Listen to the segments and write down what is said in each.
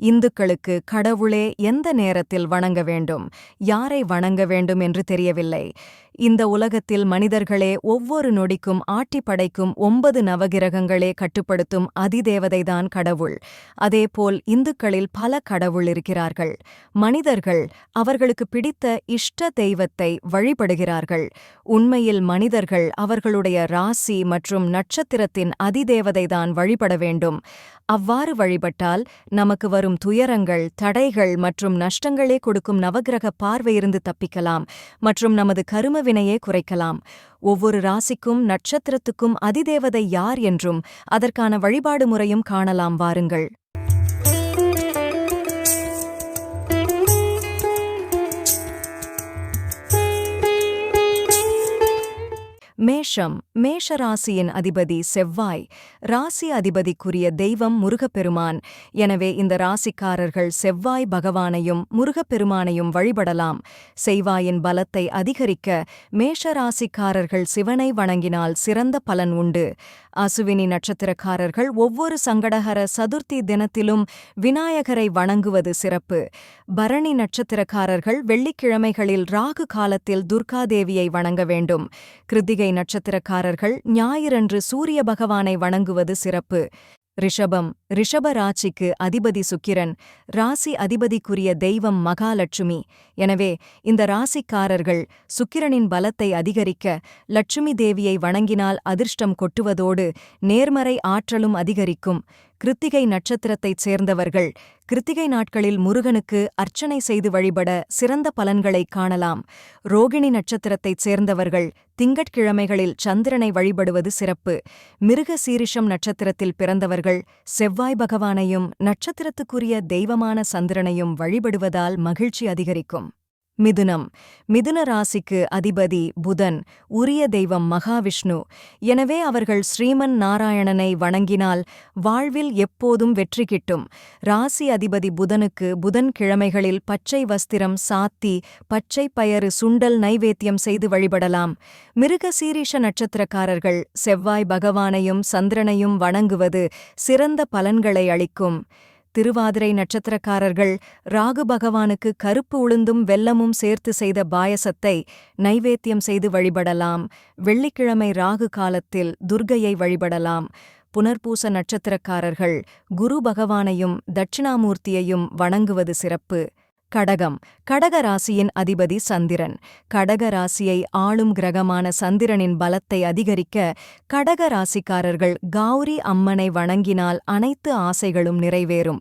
இந்துக்களுக்கு கடவுளே எந்த நேரத்தில் வணங்க வேண்டும்? யாரை வணங்க வேண்டும் என்று தெரியவில்லை. இந்த உலகத்தில் மனிதர்களே ஒவ்வொரு நொடிக்கும் ஆட்டி படைக்கும் ஒன்பது நவகிரகங்களே கட்டுப்படுத்தும் அதிதேவதைதான் கடவுள். அதேபோல் இந்துக்களில் பல கடவுள் இருக்கிறார்கள். மனிதர்கள் அவர்களுக்கு பிடித்த இஷ்ட தெய்வத்தை வழிபடுகிறார்கள். உண்மையில் மனிதர்கள் அவர்களுடைய ராசி மற்றும் நட்சத்திரத்தின் அதிதேவதைதான் வழிபட வேண்டும். அவ்வாறு வழிபட்டால் நமக்கு வரும் துயரங்கள் தடைகள் மற்றும் நஷ்டங்களே கொடுக்கும் நவகிரக பார்வையிருந்து தப்பிக்கலாம் மற்றும் நமது கரும வினையே குறைக்கலாம். ஒவ்வொரு ராசிக்கும் நட்சத்திரத்துக்கும் அதிதேவதை யார் என்றும் அதற்கான வழிபாடு முறையும் காணலாம் வாருங்கள். மேஷம் மேஷ ராசியின் அதிபதி செவ்வாய். ராசி அதிபதிக்குரிய தெய்வம் முருகப்பெருமான். எனவே இந்த ராசிக்காரர்கள் செவ்வாய் பகவானையும் முருகப்பெருமானையும் வழிபடலாம். செவ்வாயின் பலத்தை அதிகரிக்க மேஷ ராசிக்காரர்கள் சிவனை வணங்கினால் சிறந்த பலன் உண்டு. அசுவினி நட்சத்திரக்காரர்கள் ஒவ்வொரு சங்கடகர சதுர்த்தி தினத்திலும் விநாயகரை வணங்குவது சிறப்பு. பரணி நட்சத்திரக்காரர்கள் வெள்ளிக்கிழமைகளில் ராகு காலத்தில் துர்காதேவியை வணங்க வேண்டும். கிருத்திகை நட்சத்திரக்காரர்கள் ஞாயிறன்று சூரிய பகவானை வணங்குவது சிறப்பு. ரிஷபம் ரிஷப ராசிக்கு அதிபதி சுக்கிரன் ராசி அதிபதிக்குரிய தெய்வம் மகாலட்சுமி. எனவே இந்த ராசிக்காரர்கள் சுக்கிரனின் பலத்தை அதிகரிக்க லட்சுமி தேவியை வணங்கினால் அதிர்ஷ்டம் கொட்டுவதோடு நேர்மறை ஆற்றலும் அதிகரிக்கும். கிருத்திகை நட்சத்திரத்தைச் சேர்ந்தவர்கள். கிருத்திகை நாட்களில் முருகனுக்கு அர்ச்சனை செய்து வழிபட சிறந்த பலன்களைக் காணலாம். ரோகிணி நட்சத்திரத்தைச் சேர்ந்தவர்கள் திங்கட்கிழமைகளில் சந்திரனை வழிபடுவது சிறப்பு. மிருக சீரிஷம் நட்சத்திரத்தில் பிறந்தவர்கள் செவ்வாய் பகவானையும் நட்சத்திரத்துக்குரிய தெய்வமான சந்திரனையும் வழிபடுவதால் மகிழ்ச்சி அதிகரிக்கும். மிதுனம். மிதுன ராசிக்கு அதிபதி புதன் உரிய தெய்வம் மகாவிஷ்ணு. எனவே அவர்கள் ஸ்ரீமன் நாராயணனை வணங்கினால் வாழ்வில் எப்போதும் வெற்றி கிட்டும். ராசி அதிபதி புதனுக்கு புதன் கிழமைகளில் பச்சை வஸ்திரம் சாத்தி பச்சை பயறு சுண்டல் நைவேத்தியம் செய்து வழிபடலாம். மிருகசீரிஷ நட்சத்திரக்காரர்கள் செவ்வாய் பகவானையும் சந்திரனையும் வணங்குவது சிறந்த பலன்களை அளிக்கும். திருவாதிரை நட்சத்திரக்காரர்கள் ராகு பகவானுக்கு கருப்பு உளுந்தும் வெல்லமும் சேர்த்து செய்த பாயசத்தை நைவேத்தியம் செய்து வழிபடலாம். வெள்ளிக்கிழமை ராகு காலத்தில் துர்கையை வழிபடலாம். புனர்பூச நட்சத்திரக்காரர்கள் குரு பகவானையும் தட்சிணாமூர்த்தியையும் வணங்குவது சிறப்பு. கடகம். கடக ராசியின் அதிபதி சந்திரன். கடக ராசியை ஆளும் கிரகமான சந்திரனின் பலத்தை அதிகரிக்க கடக ராசிக்காரர்கள் கௌரி அம்மனை வணங்கினால் அனைத்து ஆசைகளும் நிறைவேறும்.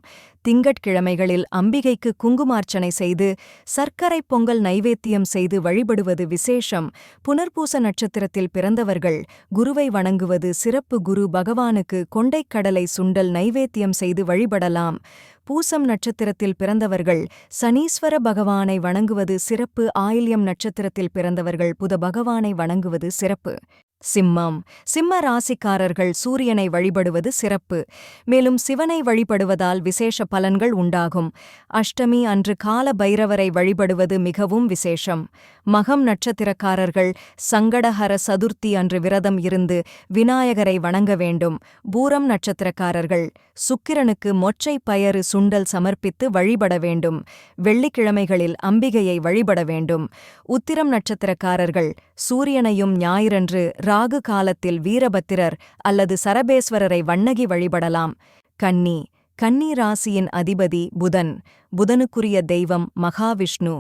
திங்கட்கிழமைகளில் அம்பிகைக்கு குங்குமார்ச்சனை செய்து சர்க்கரை பொங்கல் நைவேத்தியம் செய்து வழிபடுவது விசேஷம். புனர்பூச நட்சத்திரத்தில் பிறந்தவர்கள் குருவை வணங்குவது சிறப்பு குரு பகவானுக்கு கொண்டைக்கடலை சுண்டல் நைவேத்தியம் செய்து வழிபடலாம். பூசம் நட்சத்திரத்தில் பிறந்தவர்கள் சனீஸ்வர பகவானை வணங்குவது சிறப்பு. ஆயில்யம் நட்சத்திரத்தில் பிறந்தவர்கள் புத பகவானை வணங்குவது சிறப்பு. சிம்மம். சிம்ம ராசிக்காரர்கள் சூரியனை வழிபடுவது சிறப்பு. மேலும் சிவனை வழிபடுவதால் விசேஷ பலன்கள் உண்டாகும். அஷ்டமி அன்று கால பைரவரை வழிபடுவது மிகவும் விசேஷம். மகம் நட்சத்திரக்காரர்கள் சங்கடஹர சதுர்த்தி அன்று விரதம் இருந்து விநாயகரை வணங்க வேண்டும். பூரம் நட்சத்திரக்காரர்கள் சுக்கிரனுக்கு மொச்சை பயறு சுண்டல் சமர்ப்பித்து வழிபட வேண்டும். வெள்ளிக்கிழமைகளில் அம்பிகையை வழிபட வேண்டும். உத்திரம் நட்சத்திரக்காரர்கள் சூரியனையும் ஞாயிறன்று ராகு காலத்தில் வீரபத்திரர் அல்லது சரபேஸ்வரரை வண்ணகி வழிபடலாம். கன்னி. கன்னி ராசியின் அதிபதி புதன். புதனுக்குரிய தெய்வம் மகாவிஷ்ணு.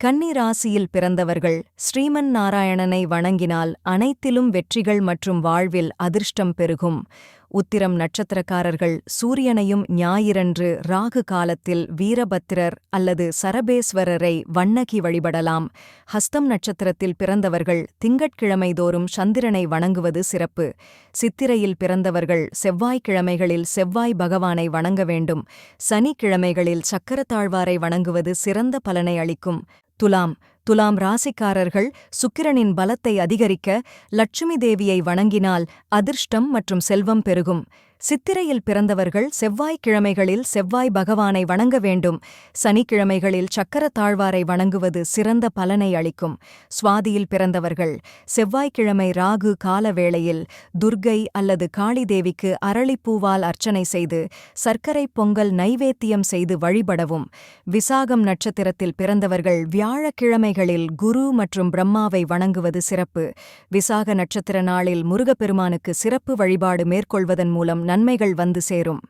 கன்னி ராசியில் பிறந்தவர்கள் ஸ்ரீமன் நாராயணனை வணங்கினால் அனைத்திலும் வெற்றிகள் மற்றும் வாழ்வில் அதிர்ஷ்டம் பெருகும். உத்திரம் நட்சத்திரக்காரர்கள் சூரியனையும் ஞாயிறன்று ராகு காலத்தில் வீரபத்திரர் அல்லது சரபேஸ்வரரை வண்ணகி வழிபடலாம். ஹஸ்தம் நட்சத்திரத்தில் பிறந்தவர்கள் திங்கட்கிழமை தோறும் சந்திரனை வணங்குவது சிறப்பு. சித்திரையில் பிறந்தவர்கள் செவ்வாய்க்கிழமைகளில் செவ்வாய் பகவானை வணங்க வேண்டும். சனிக்கிழமைகளில் சக்கரத்தாழ்வாரை வணங்குவது சிறந்த பலனை அளிக்கும். துலாம் துலாம் ராசிக்காரர்கள் சுக்கிரனின் பலத்தை அதிகரிக்க லட்சுமி தேவியை வணங்கினால் அதிர்ஷ்டம் மற்றும் செல்வம் பெருகும். சித்திரையில் பிறந்தவர்கள் செவ்வாய்க்கிழமைகளில் செவ்வாய் பகவானை வணங்க வேண்டும். சனிக்கிழமைகளில் சக்கர தாழ்வாரை வணங்குவது சிறந்த பலனை அளிக்கும். சுவாதியில் பிறந்தவர்கள் செவ்வாய்க்கிழமை ராகு கால வேளையில் துர்க்கை அல்லது காளிதேவிக்கு அரளிப்பூவால் அர்ச்சனை செய்து சர்க்கரை பொங்கல் நைவேத்தியம் செய்து வழிபடவும். விசாகம் நட்சத்திரத்தில் பிறந்தவர்கள் வியாழக்கிழமைகளில் குரு மற்றும் பிரம்மாவை வணங்குவது சிறப்பு. விசாக நட்சத்திர நாளில் முருகப்பெருமானுக்கு சிறப்பு வழிபாடு மேற்கொள்வதன் மூலம் நன்மைகள் வந்து சேரும்.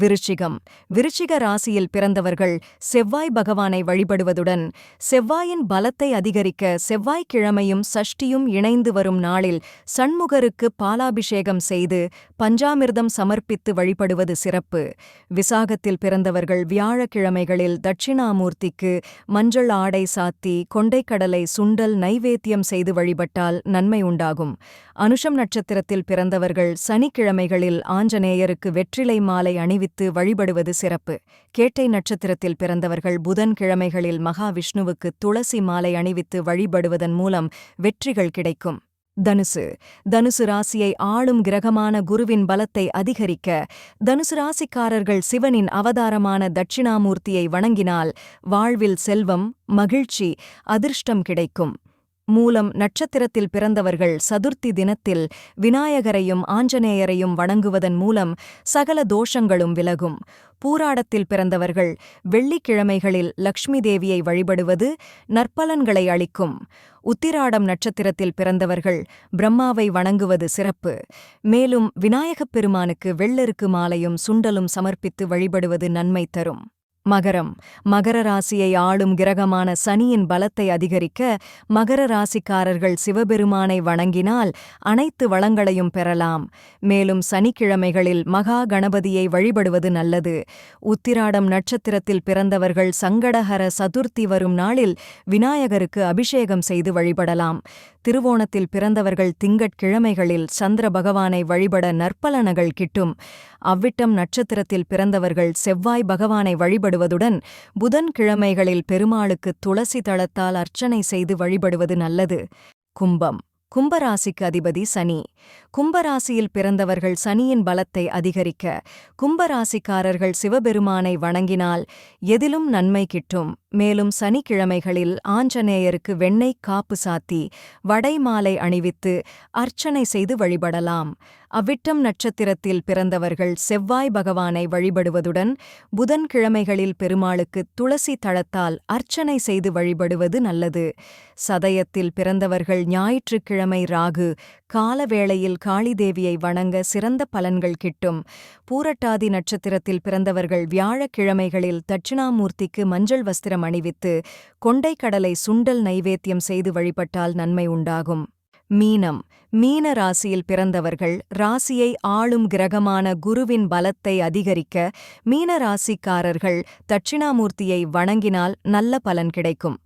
விருச்சிகம். விருச்சிக ராசியில் பிறந்தவர்கள் செவ்வாய் பகவானை வழிபடுவதுடன் செவ்வாயின் பலத்தை அதிகரிக்க செவ்வாய்க்கிழமையும் சஷ்டியும் இணைந்து வரும் நாளில் சண்முகருக்கு பாலாபிஷேகம் செய்து பஞ்சாமிர்தம் சமர்ப்பித்து வழிபடுவது சிறப்பு. விசாகத்தில் பிறந்தவர்கள் வியாழக்கிழமைகளில் தட்சிணாமூர்த்திக்கு மஞ்சள் ஆடை சாத்தி கொண்டைக்கடலை சுண்டல் நைவேத்தியம் செய்து வழிபட்டால் நன்மை உண்டாகும். அனுஷம் நட்சத்திரத்தில் பிறந்தவர்கள் சனிக்கிழமைகளில் ஆஞ்சநேயருக்கு வெற்றிலை மாலை அணிவித்து வழிபடுவது சிறப்பு. கேட்டை நட்சத்திரத்தில் பிறந்தவர்கள் புதன் கிழமைகளில் மகாவிஷ்ணுவுக்கு துளசி மாலை அணிவித்து வழிபடுவதன் மூலம் வெற்றிகள் கிடைக்கும். தனுசு. தனுசு ராசியை ஆளும் கிரகமான குருவின் பலத்தை அதிகரிக்க தனுசு ராசிக்காரர்கள் சிவனின் அவதாரமான தட்சிணாமூர்த்தியை வணங்கினால் வாழ்வில் செல்வம் மகிழ்ச்சி அதிர்ஷ்டம் கிடைக்கும். மூலம் நட்சத்திரத்தில் பிறந்தவர்கள் சதுர்த்தி தினத்தில் விநாயகரையும் ஆஞ்சநேயரையும் வணங்குவதன் மூலம் சகல தோஷங்களும் விலகும். பூராடத்தில் பிறந்தவர்கள் வெள்ளிக்கிழமைகளில் லக்ஷ்மி தேவியை வழிபடுவது நற்பலன்களை அளிக்கும். உத்திராடம் நட்சத்திரத்தில் பிறந்தவர்கள் பிரம்மாவை வணங்குவது சிறப்பு. மேலும் விநாயகப் பெருமானுக்கு வெள்ளருக்கு மாலையும் சுண்டலும் சமர்ப்பித்து வழிபடுவது நன்மை தரும். மகரம். மகர ராசியை ஆளும் கிரகமான சனியின் பலத்தை அதிகரிக்க மகர ராசிக்காரர்கள் சிவபெருமானை வணங்கினால் அனைத்து வளங்களையும் பெறலாம். மேலும் சனிக்கிழமைகளில் மகா கணபதியை வழிபடுவது நல்லது. உத்திராடம் நட்சத்திரத்தில் பிறந்தவர்கள் சங்கடஹர சதுர்த்தி வரும் நாளில் விநாயகருக்கு அபிஷேகம் செய்து வழிபடலாம். திருவோணத்தில் பிறந்தவர்கள் திங்கட்கிழமைகளில் சந்திர பகவானை வழிபட நற்பலனகள் கிட்டும். அவ்விட்டம் நட்சத்திரத்தில் பிறந்தவர்கள் செவ்வாய் பகவானை வழிபடுவதுடன் புதன் கிழமைகளில் பெருமாளுக்கு துளசி தளத்தால் அர்ச்சனை செய்து வழிபடுவது நல்லது. கும்பம். கும்பராசிக்கு அதிபதி சனி. கும்பராசியில் பிறந்தவர்கள் சனியின் பலத்தை அதிகரிக்க கும்பராசிக்காரர்கள் சிவபெருமானை வணங்கினால் எதிலும் நன்மை கிட்டும். மேலும் சனிக்கிழமைகளில் ஆஞ்சநேயருக்கு வெண்ணெய் காப்பு சாத்தி வடை மாலை அணிவித்து அர்ச்சனை செய்து வழிபடலாம். அவ்விட்டம் நட்சத்திரத்தில் பிறந்தவர்கள் செவ்வாய் பகவானை வழிபடுவதுடன் புதன்கிழமைகளில் பெருமாளுக்கு துளசி தளத்தால் அர்ச்சனை செய்து வழிபடுவது நல்லது. சதயத்தில் பிறந்தவர்கள் ஞாயிற்றுக்கிழமை ராகு காலவேளையில் காளிதேவியை வணங்க சிறந்த பலன்கள் கிட்டும். பூரட்டாதி நட்சத்திரத்தில் பிறந்தவர்கள் வியாழக்கிழமைகளில் தட்சிணாமூர்த்திக்கு மஞ்சள் வஸ்திரம் அணிவித்து கொண்டைக்கடலை சுண்டல் நைவேத்தியம் செய்து வழிபட்டால் நன்மை உண்டாகும். மீனம். மீன ராசியில் பிறந்தவர்கள் ராசியை ஆளும் கிரகமான குருவின் பலத்தை அதிகரிக்க மீன ராசிக்காரர்கள் தட்சிணாமூர்த்தியை வணங்கினால் நல்ல பலன் கிடைக்கும்.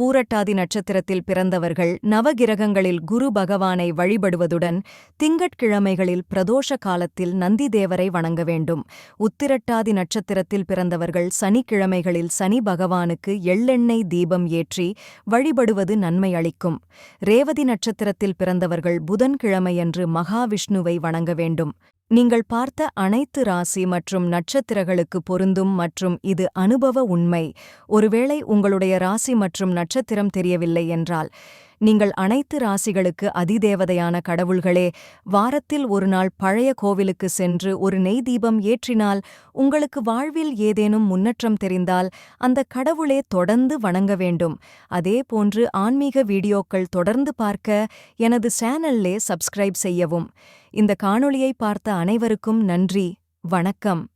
பூரட்டாதி நட்சத்திரத்தில் பிறந்தவர்கள் நவகிரகங்களில் குரு பகவானை வழிபடுவதுடன் திங்கட்கிழமைகளில் பிரதோஷ காலத்தில் நந்திதேவரை வணங்க வேண்டும். உத்திரட்டாதி நட்சத்திரத்தில் பிறந்தவர்கள் சனிக்கிழமைகளில் சனி பகவானுக்கு எள்ளெண்ணெய் தீபம் ஏற்றி வழிபடுவது நன்மை அளிக்கும். ரேவதி நட்சத்திரத்தில் பிறந்தவர்கள் புதன்கிழமையன்று மகாவிஷ்ணுவை வணங்க வேண்டும். நீங்கள் பார்த்த அனைத்து ராசி மற்றும் நட்சத்திரங்களுக்கு பொருந்தும் மற்றும் இது அனுபவ உண்மை. ஒருவேளை உங்களுடைய ராசி மற்றும் நட்சத்திரம் தெரியவில்லை என்றால் நீங்கள் அனைத்து ராசிகளுக்கு அதிதேவதையான கடவுள்களே வாரத்தில் ஒரு நாள் பழைய கோவிலுக்கு சென்று ஒரு நெய் தீபம் ஏற்றினால் உங்களுக்கு வாழ்வில் ஏதேனும் முன்னேற்றம் தெரிந்தால் அந்த கடவுளே தொடர்ந்து வணங்க வேண்டும். அதே போன்று ஆன்மீக வீடியோக்கள் தொடர்ந்து பார்க்க எனது சேனல்லே சப்ஸ்கிரைப் செய்யவும். இந்த காணொளியை பார்த்த அனைவருக்கும் நன்றி. வணக்கம்.